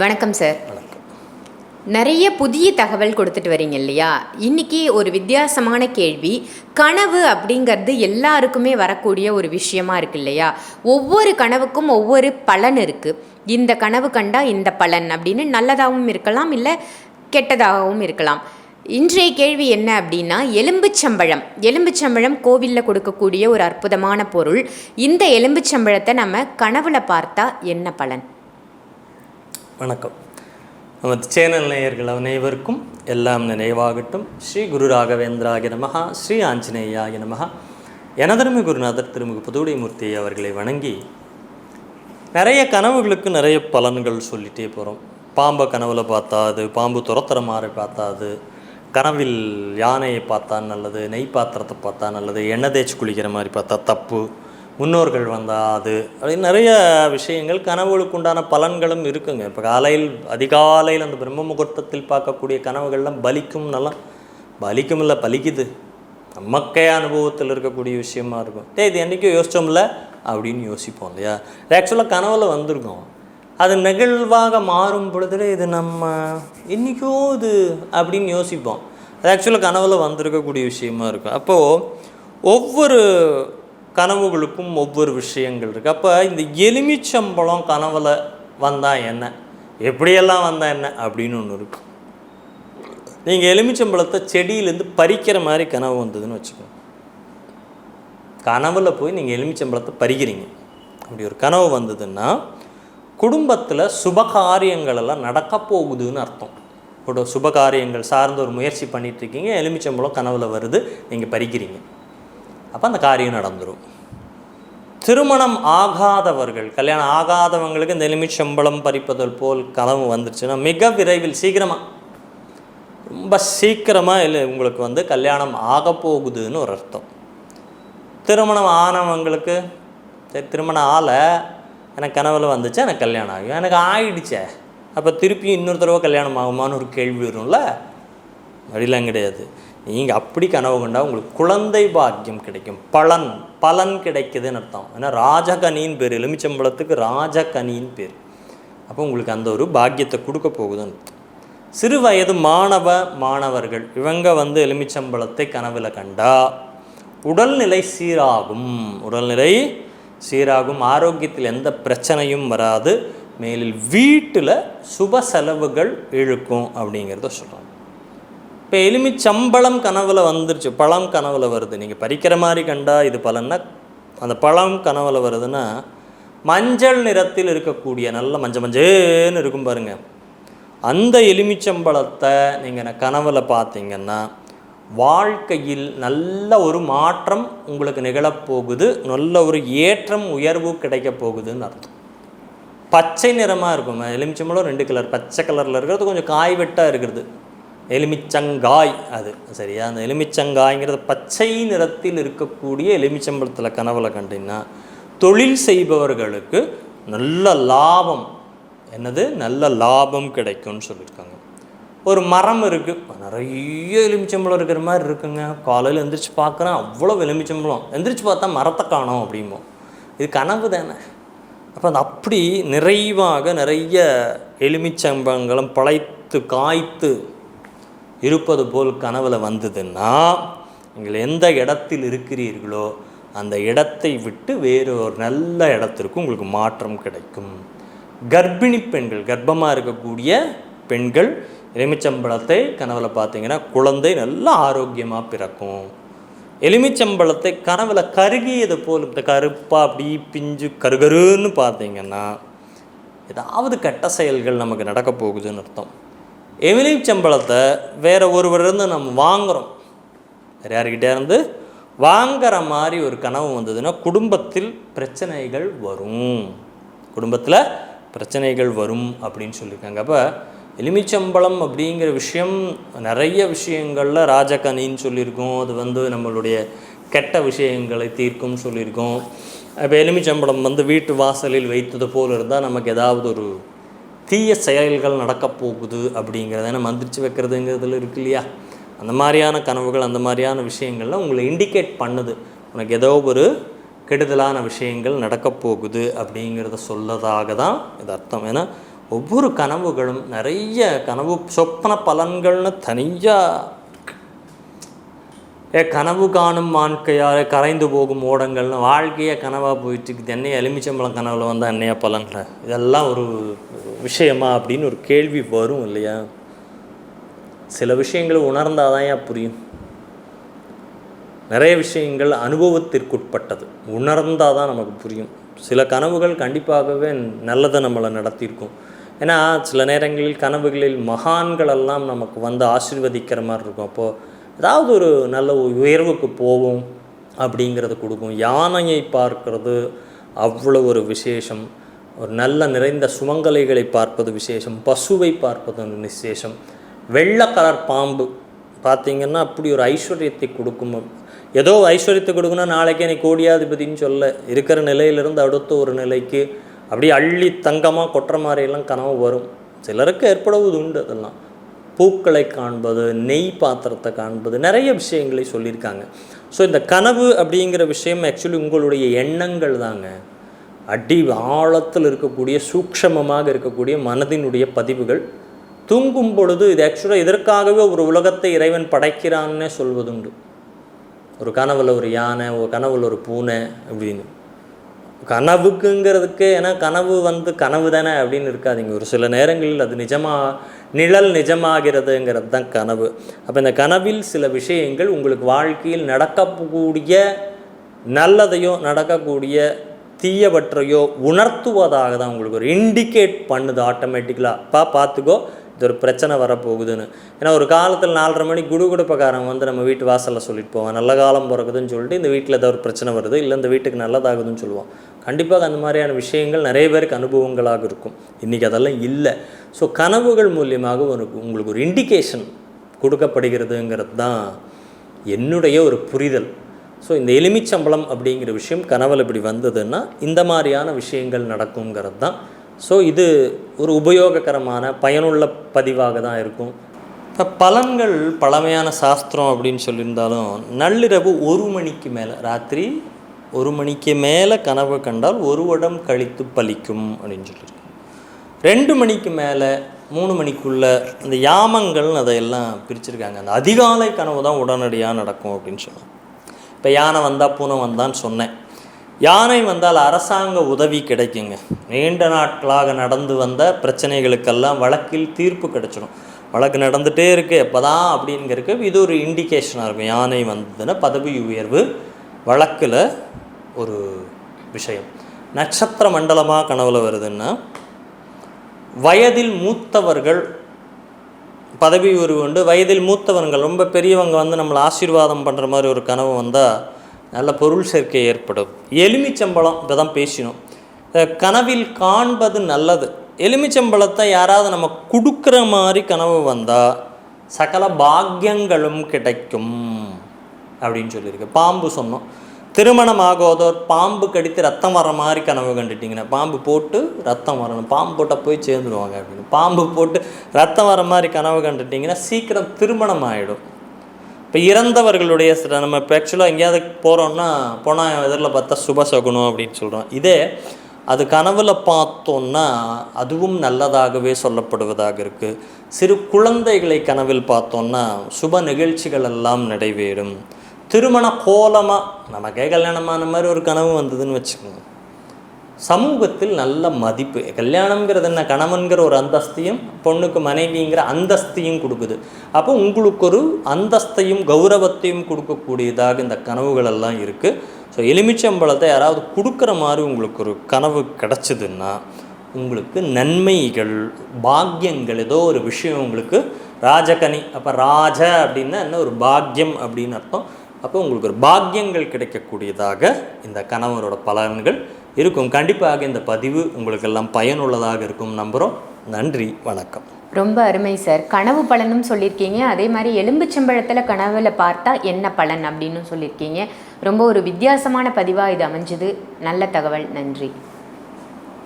வணக்கம் சார் நிறைய புதிய தகவல் கொடுத்துட்டு வரீங்க இல்லையா? இன்னைக்கு ஒரு வித்தியாசமான கேள்வி. கனவு அப்படிங்கிறது எல்லாருக்குமே வரக்கூடிய ஒரு விஷயமா இருக்கு இல்லையா? ஒவ்வொரு கனவுக்கும் ஒவ்வொரு பலன் இருக்கு. இந்த கனவு கண்டா இந்த பலன் அப்படின்னு நல்லதாகவும் இருக்கலாம் இல்லை கெட்டதாகவும் இருக்கலாம். இன்றைய கேள்வி என்ன அப்படின்னா எலும்புச்சம்பழம். எலும்புச்சம்பழம் கோவிலில் கொடுக்கக்கூடிய ஒரு அற்புதமான பொருள். இந்த எலும்புச்சம்பழத்தை நம்ம கனவுல பார்த்தா என்ன பலன்? வணக்கம். நமது சேனல் நேயர்கள் அனைவருக்கும் எல்லாம் நினைவாகட்டும். ஸ்ரீ குரு ராகவேந்திராய நமகா ஸ்ரீ ஆஞ்சநேயாய நமகா எனதருமை குருநாதர் திருமுக புதுவுடைமூர்த்தி அவர்களை வணங்கி நிறைய கனவுகளுக்கு நிறைய பலன்கள் சொல்லிட்டே போகிறோம் பாம்பை கனவுல பார்த்தா அது பாம்பு துரத்துற மாதிரி பார்த்தா அது கனவில் யானையை பார்த்தா நல்லது நெய் பாத்திரத்தை பார்த்தா நல்லது எண்ணெய் தேய்ச்சி குளிக்கிற மாதிரி பார்த்தா தப்பு முன்னோர்கள் வந்தாது அப்படின்னு நிறைய விஷயங்கள் கனவுகளுக்கு உண்டான பலன்களும் இருக்குங்க. இப்போ காலையில் அதிகாலையில் அந்த பிரம்ம முகூர்த்தத்தில் பார்க்கக்கூடிய கனவுகள்லாம் பலிக்கும் நல்லா பலிக்கும் இல்லை பலிக்குது. நமக்கே அனுபவத்தில் இருக்கக்கூடிய விஷயமா இருக்கும். டே இது என்றைக்கும் யோசிச்சோம்ல அப்படின்னு யோசிப்போம் இல்லையா? ஆக்சுவலாக கனவில் வந்திருக்கோம். அது நெகிழ்வாக மாறும் பொழுது இது நம்ம என்றைக்கோ இது அப்படின்னு யோசிப்போம். அது ஆக்சுவலாக கனவில் வந்திருக்கக்கூடிய விஷயமா இருக்கும். அப்போது ஒவ்வொரு கனவுகளுக்கும் ஒவ்வொரு விஷயங்கள் இருக்குது அப்போ இந்த எலுமிச்சம்பழம் கனவில் வந்தால் என்ன? எப்படியெல்லாம் வந்தால் என்ன? அப்படின்னு ஒன்று இருக்கு. நீங்கள் எலுமிச்சம்பழத்தை செடியிலேருந்து பறிக்கிற மாதிரி கனவு வந்ததுன்னு வச்சுக்கோங்க. கனவில் போய் நீங்கள் எலுமிச்சம்பழத்தை பறிக்கிறீங்க. அப்படி ஒரு கனவு வந்ததுன்னா குடும்பத்தில் சுபகாரியங்கள் எல்லாம் நடக்க போகுதுன்னு அர்த்தம். இப்போ சுபகாரியங்கள் சார்ந்த ஒரு முயற்சி பண்ணிகிட்ருக்கீங்க எலுமிச்சம்பழம் கனவில் வருது நீங்கள் பறிக்கிறீங்க. அப்போ அந்த காரியம் நடந்துடும் திருமணம் ஆகாதவர்கள் கல்யாணம் ஆகாதவங்களுக்கு இந்த எலுமிச்சம்பழம் பறிப்பதல் போல் கனவு வந்துருச்சுன்னா மிக விரைவில் சீக்கிரமாக ரொம்ப சீக்கிரமாக இல்லை உங்களுக்கு வந்து கல்யாணம் ஆக போகுதுன்னு ஒரு அர்த்தம். திருமணம் ஆனவங்களுக்கு சரி திருமணம் ஆலை எனக்கு கனவில் வந்துச்சு எனக்கு கல்யாணம் ஆகும் எனக்கு ஆயிடுச்சே அப்போ திருப்பியும் இன்னொரு தடவை கல்யாணம் ஆகுமான்னு ஒரு கேள்வி வரும்ல? அப்படிலாம் கிடையாது. நீங்கள் அப்படி கனவு கண்டா உங்களுக்கு குழந்தை பாக்கியம் கிடைக்கும். பலன் பலன் கிடைக்குதுன்னு அர்த்தம். ஏன்னா ராஜகனின்னு பேர் எலுமிச்சம்பழத்துக்கு ராஜகனின்னு பேர். அப்போ உங்களுக்கு அந்த ஒரு பாக்கியத்தை கொடுக்க போகுதுன்னு அர்த்தம். சிறு வயது மாணவ மாணவர்கள் இவங்க வந்து எலுமிச்சம்பழத்தை கனவில் கண்டா உடல்நிலை சீராகும். உடல்நிலை சீராகும். ஆரோக்கியத்தில் எந்த பிரச்சனையும் வராது. மேலில் வீட்டில் சுப செலவுகள் இழுக்கும் அப்படிங்கிறத சொல்கிறாங்க இப்போ எலுமிச்சம்பழம் கனவில் வந்துருச்சு. பழம் கனவில் வருது. நீங்கள் பறிக்கிற மாதிரி கண்டா இது பலன்னா அந்த பழம் கனவில் வருதுன்னா மஞ்சள் நிறத்தில் இருக்கக்கூடிய நல்ல மஞ்சள் மஞ்சேன்னு இருக்கும் பாருங்கள் அந்த எலுமிச்சம்பழத்தை நீங்கள் கனவில் பார்த்தீங்கன்னா வாழ்க்கையில் நல்ல ஒரு மாற்றம் உங்களுக்கு நிகழப்போகுது நல்ல ஒரு ஏற்றம் உயர்வு கிடைக்க போகுதுன்னு அர்த்தம். பச்சை நிறமாக இருக்கும் எலுமிச்சம்பழம் ரெண்டு கலர் பச்சை கலரில் இருக்கிறது கொஞ்சம் காய் வெட்டாக இருக்கிறது. எலுமிச்சங்காய் அது சரியா? அந்த எலுமிச்சங்காய்ங்கிறது பச்சை நிறத்தில் இருக்கக்கூடிய எலுமிச்சம்பழத்தில் கனவுல கண்டிங்கன்னா தொழில் செய்பவர்களுக்கு நல்ல லாபம். என்னது? நல்ல லாபம் கிடைக்கும்னு சொல்லியிருக்காங்க. ஒரு மரம் இருக்குது நிறைய எலுமிச்சம்பழம் இருக்கிற மாதிரி இருக்குங்க. காலையில் எந்திரிச்சு பார்க்குறேன் அவ்வளோ எலுமிச்சம்பழம். எந்திரிச்சு பார்த்தா மரத்தை காணோம் அப்படிம்போம் இது கனவு தானே? அப்போ அந்த அப்படி நிறைவாக நிறைய எலுமிச்சம்பழங்களும் பழைத்து காய்த்து இருப்பது போல் கனவில் வந்ததுன்னா நீங்கள் எந்த இடத்தில் இருக்கிறீர்களோ அந்த இடத்தை விட்டு வேறு ஒரு நல்ல இடத்திற்கு உங்களுக்கு மாற்றம் கிடைக்கும். கர்ப்பிணி பெண்கள் கர்ப்பமாக இருக்கக்கூடிய பெண்கள் எலுமிச்சம்பழத்தை கனவில் பார்த்தீங்கன்னா குழந்தை நல்லா ஆரோக்கியமாக பிறக்கும். எலுமிச்சம்பழத்தை கனவில் கருகியது போல் இந்த கருப்பாக அப்படி பிஞ்சு கருகருன்னு பார்த்தீங்கன்னா ஏதாவது கெட்ட செயல்கள் நமக்கு நடக்க போகுதுன்னு அர்த்தம். எலுமிச்சம்பழத்தை வேறு ஒருவரிருந்து நம்ம வாங்குகிறோம் வேறு யார்கிட்ட இருந்து? வாங்குற மாதிரி ஒரு கனவு வந்ததுன்னா குடும்பத்தில் பிரச்சனைகள் வரும். குடும்பத்தில் பிரச்சனைகள் வரும் அப்படின்னு சொல்லியிருக்காங்க. அப்போ எலுமிச்சம்பழம் அப்படிங்கிற விஷயம் நிறைய விஷயங்களில் ராஜகனின்னு சொல்லியிருக்கோம். அது வந்து நம்மளுடைய கெட்ட விஷயங்களை தீர்க்கும் சொல்லியிருக்கோம். இப்போ எலுமிச்சம்பழம் வந்து வீட்டு வாசலில் வைத்தது போல் இருந்தால் நமக்கு ஏதாவது ஒரு தீய செயல்கள் நடக்கப் போகுது அப்படிங்கிறத நம்ம மந்திரிச்சு வைக்கிறதுங்கிறதுல இருக்கு இல்லையா? அந்த மாதிரியான கனவுகள் அந்த மாதிரியான விஷயங்கள்லாம் உங்களை இண்டிகேட் பண்ணுது. உனக்கு ஏதோ ஒரு கெடுதலான விஷயங்கள் நடக்கப் போகுது அப்படிங்கிறத சொல்லதாக தான் இது அர்த்தம். ஏன்னா ஒவ்வொரு கனவுகளும் நிறைய கனவு சொப்பன பலன்கள்னு தனியாக ஏ கனவு காணும் வாழ்க்கையால் கரைந்து போகும் ஓடங்கள்னு வாழ்க்கையே கனவாக போயிட்டு இருக்குது. என்னைய எலுமிச்சம்பழம் கனவில் வந்தால் அன்னைய பலன்கள் இதெல்லாம் ஒரு விஷயமா அப்படின்னு ஒரு கேள்வி வரும் இல்லையா? சில விஷயங்களை உணர்ந்தாதான் ஏன் புரியும்? நிறைய விஷயங்கள் அனுபவத்திற்குட்பட்டது. உணர்ந்தால் தான் நமக்கு புரியும். சில கனவுகள் கண்டிப்பாகவே நல்லதை நம்மளை நடத்தியிருக்கும். ஏன்னா சில நேரங்களில் கனவுகளில் மகான்களெல்லாம் நமக்கு வந்து ஆசிர்வதிக்கிற மாதிரி இருக்கும். அப்போது ஏதாவது ஒரு நல்ல உயர்வுக்கு போவோம் அப்படிங்கிறத கொடுக்கும். யானையை பார்க்கறது அவ்வளோ ஒரு விசேஷம். ஒரு நல்ல நிறைந்த சுமங்கலைகளை பார்ப்பது விசேஷம் பசுவை பார்ப்பது விசேஷம். வெள்ளை கலர் பாம்பு பார்த்தீங்கன்னா அப்படி ஒரு ஐஸ்வர்யத்தை கொடுக்கும். ஏதோ ஐஸ்வர்யத்தை கொடுக்குன்னா நாளைக்கே நீ கோடியாதிபதின்னு சொல்ல இருக்கிற நிலையிலிருந்து அடுத்த ஒரு நிலைக்கு அப்படியே அள்ளி தங்கமாக கொட்டுற மாதிரியெல்லாம் கனவு வரும். சிலருக்கு ஏற்படுவது உண்டு அதெல்லாம். பூக்களை காண்பது நெய் பாத்திரத்தை காண்பது நிறைய விஷயங்களை சொல்லியிருக்காங்க. ஸோ இந்த கனவு அப்படிங்கிற விஷயம் ஆக்சுவலி உங்களுடைய எண்ணங்கள் தாங்க. அடி ஆழத்தில் இருக்கக்கூடிய சூக்ஷமமாக இருக்கக்கூடிய மனதினுடைய பதிவுகள். தூங்கும் பொழுது இது ஆக்சுவலாக இதற்காகவே ஒரு உலகத்தை இறைவன் படைக்கிறான்னே சொல்வதுண்டு. ஒரு கனவில் ஒரு யானை ஒரு கனவில் ஒரு பூனை அப்படின்னு. கனவுக்குங்கிறதுக்கு ஏன்னா கனவு வந்து கனவு தானே அப்படின்னு இருக்காதீங்க. ஒரு சில நேரங்களில் அது நிஜமா நிழல் நிஜமாகிறதுங்கிறது தான் கனவு. அப்போ இந்த கனவில் சில விஷயங்கள் உங்களுக்கு வாழ்க்கையில் நடக்கக்கூடிய நல்லதையோ நடக்கக்கூடிய தீயவற்றையோ உணர்த்துவதாக தான் உங்களுக்கு ஒரு இண்டிகேட் பண்ணுது ஆட்டோமேட்டிக்கலாக பா பார்த்துக்கோ இது ஒரு பிரச்சனை வரப்போகுதுன்னு. ஏன்னா ஒரு காலத்தில் நாலரை மணி குடுகுடுப்பக்காரன் வந்து நம்ம வீட்டு வாசலில் சொல்லிட்டு போவான். நல்ல காலம் பிறகுதுன்னு சொல்லிட்டு இந்த வீட்டில் ஏதாவது ஒரு பிரச்சனை வருது இல்லை இந்த வீட்டுக்கு நல்லதாகுதுன்னு சொல்லுவான். கண்டிப்பாக அந்த மாதிரியான விஷயங்கள் நிறைய பேருக்கு அனுபவங்களாக இருக்கும். இன்றைக்கி அதெல்லாம் இல்லை. ஸோ கனவுகள் மூலியமாக ஒரு உங்களுக்கு ஒரு இண்டிகேஷன் கொடுக்கப்படுகிறதுங்கிறது தான் என்னுடைய ஒரு புரிதல். ஸோ இந்த எலுமிச்சம்பளம் அப்படிங்கிற விஷயம் கனவில் இப்படி வந்ததுன்னா இந்த மாதிரியான விஷயங்கள் நடக்குங்கிறது தான். ஸோ இது ஒரு உபயோககரமான பயனுள்ள பதிவாக தான் இருக்கும். இப்போ பலன்கள் பழமையான சாஸ்திரம் அப்படின்னு சொல்லியிருந்தாலும் நள்ளிரவு ஒரு மணிக்கு மேலே ராத்திரி ஒரு மணிக்கு மேலே கனவு கண்டால் ஒரு வடம் கழித்து பலிக்கும் அப்படின்னு சொல்லியிருக்கு ரெண்டு மணிக்கு மேலே மூணு மணிக்குள்ளே இந்த யாமங்கள்னு அதையெல்லாம் பிரிச்சிருக்காங்க. அந்த அதிகாலை கனவு தான் உடனடியாக நடக்கும் அப்படின்னு சொன்னாங்க. இப்போ யானை வந்தால் பூனை வந்தான்னு சொன்னேன். யானை வந்தால் அரசாங்க உதவி கிடைக்குங்க. நீண்ட நாட்களாக நடந்து வந்த பிரச்சனைகளுக்கெல்லாம் வழக்கில் தீர்ப்பு கிடைச்சிடும். வழக்கு நடந்துகிட்டே இருக்குது எப்போ தான் அப்படிங்கிறதுக்கு இது ஒரு இண்டிகேஷனாக இருக்கும். யானை வந்ததுன்னா பதவி உயர்வு வழக்கில் ஒரு விஷயம். நட்சத்திர மண்டலமாக கனவில் வருதுன்னா வயதில் மூத்தவர்கள் பதவி உரிவு உண்டு. வயதில் மூத்தவர்கள் ரொம்ப பெரியவங்க வந்து நம்மளை ஆசீர்வாதம் பண்ணுற மாதிரி ஒரு கனவு வந்தால் நல்ல பொருள் சேர்க்கை ஏற்படும். எலுமிச்சம்பழம் இப்போ தான் பேசினோம் கனவில் காண்பது நல்லது. எலுமிச்சம்பழத்தை யாராவது நம்ம கொடுக்குற மாதிரி கனவு வந்தால் சகல பாக்கியங்களும் கிடைக்கும் அப்படின்னு சொல்லியிருக்கு. பாம்பு சொன்னோம். திருமணம் ஆகாதோர் பாம்பு கடித்து ரத்தம் வர மாதிரி கனவு கண்டுட்டிங்கன்னா பாம்பு போட்டு ரத்தம் வரணும். பாம்பு போட்டால் போய் சேர்ந்துருவாங்க அப்படின்னு. பாம்பு போட்டு ரத்தம் வர மாதிரி கனவு கண்டுட்டிங்கன்னா சீக்கிரம் திருமணம் ஆகிடும் இப்போ இறந்தவர்களுடைய நம்ம இப்போ ஆக்சுவலாக எங்கேயாவது போகிறோம்னா போனால் எதிரில் பார்த்தா சுப சகுனம் அப்படின்னு சொல்கிறோம் இதே அது கனவில் பார்த்தோன்னா அதுவும் நல்லதாகவே சொல்லப்படுவதாக இருக்குது சிறு குழந்தைகளை கனவில் பார்த்தோன்னா சுப நிகழ்ச்சிகள் எல்லாம் நடைபெறும் திருமண கோலமாக நமக்கே கல்யாணமான மாதிரி ஒரு கனவு வந்ததுன்னு வச்சுக்கோங்க. சமூகத்தில் நல்ல மதிப்பு கல்யாணம்ங்கிறது என்ன? கணவன்கிற ஒரு அந்தஸ்தையும் பொண்ணுக்கு மனைவிங்கிற அந்தஸ்தையும் கொடுக்குது. அப்போ உங்களுக்கு ஒரு அந்தஸ்தையும் கௌரவத்தையும் கொடுக்கக்கூடியதாக இந்த கனவுகளெல்லாம் இருக்குது ஸோ எலுமிச்சம்பழத்தை யாராவது கொடுக்குற மாதிரி உங்களுக்கு ஒரு கனவு கிடச்சிதுன்னா உங்களுக்கு நன்மைகள் பாக்கியங்கள் ஏதோ ஒரு விஷயம் உங்களுக்கு ராஜகனி அப்போ ராஜ அப்படின்னா என்ன? ஒரு பாக்கியம் அப்படின்னு அர்த்தம். அப்போ உங்களுக்கு ஒரு பாக்கியங்கள் கிடைக்கக்கூடியதாக இந்த கணவனோட பலன்கள் இருக்கும். கண்டிப்பாக இந்த பதிவு உங்களுக்கெல்லாம் பயனுள்ளதாக இருக்கும் நம்புகிறோம் நன்றி வணக்கம். ரொம்ப அருமை சார். கனவு பலனும் சொல்லியிருக்கீங்க. அதே மாதிரி எலும்புச்சம்பழத்தில் கனவுல பார்த்தா என்ன பலன் அப்படின்னு சொல்லியிருக்கீங்க. ரொம்ப ஒரு வித்தியாசமான பதிவாக இது அமைஞ்சது. நல்ல தகவல். நன்றி.